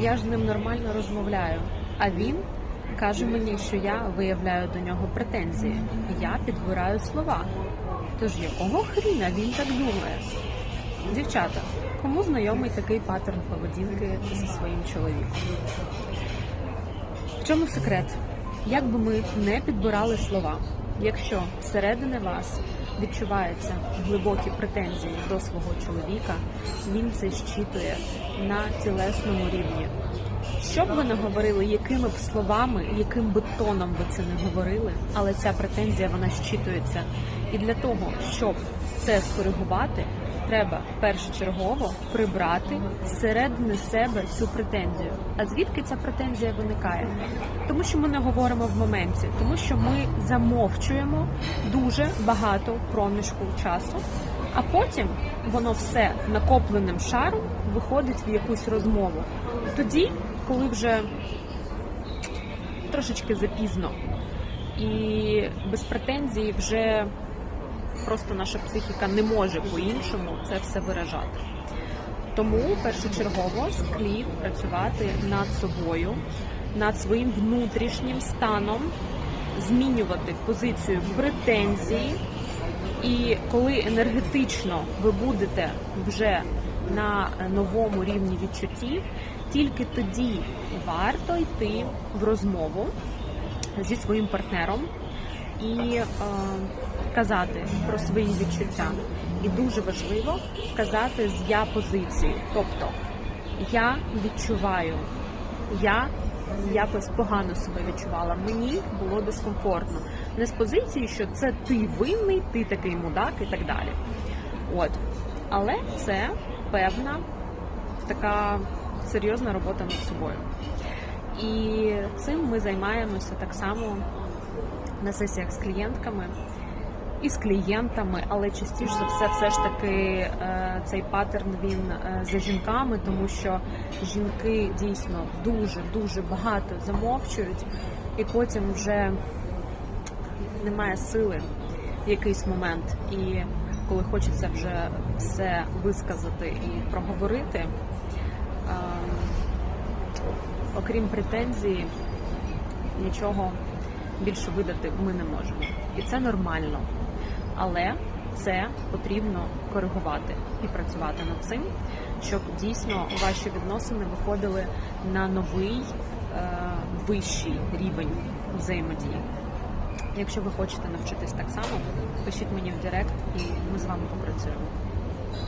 я ж з ним нормально розмовляю. А він каже мені, що я виявляю до нього претензії. Я підбираю слова. Тож якого хріна він так думає? Дівчата, кому знайомий такий паттерн поведінки зі своїм чоловіком? В чому секрет? Як би ми не підбирали слова, якщо всередини вас відчуваються глибокі претензії до свого чоловіка, він це щитує на тілесному рівні. Що б ви не говорили, якими б словами, яким би тоном ви це не говорили, але ця претензія вона щитується. І для того, щоб це скоригувати, треба першочергово прибрати зсередини себе цю претензію. А звідки ця претензія виникає? Тому що ми не говоримо в моменті, тому що ми замовчуємо дуже багато проміжку часу, а потім воно все накопленим шаром виходить в якусь розмову. Тоді, коли вже трошечки запізно і без претензій вже просто наша психіка не може по-іншому це все виражати. Тому першочергово слід працювати над собою, над своїм внутрішнім станом, змінювати позицію претензії. І коли енергетично ви будете вже на новому рівні відчуттів, тільки тоді варто йти в розмову зі своїм партнером і е, казати про свої відчуття. І дуже важливо казати з я позиції. Тобто я відчуваю, я якось погано себе відчувала. Мені було дискомфортно. Не з позиції, що це ти винний, ти такий мудак і так далі. От. Але це певна така серйозна робота над собою. І цим ми займаємося так само на сесіях з клієнтками і з клієнтами, але частіше за все, все ж таки е, цей паттерн він е, за жінками, тому що жінки дійсно дуже дуже багато замовчують, і потім вже немає сили в якийсь момент. І коли хочеться вже все висказати і проговорити, е, окрім претензії, нічого більше видати ми не можемо. І це нормально. Але це потрібно коригувати і працювати над цим, щоб дійсно ваші відносини виходили на новий е, вищий рівень взаємодії. Якщо ви хочете навчитись так само, пишіть мені в Директ і ми з вами попрацюємо.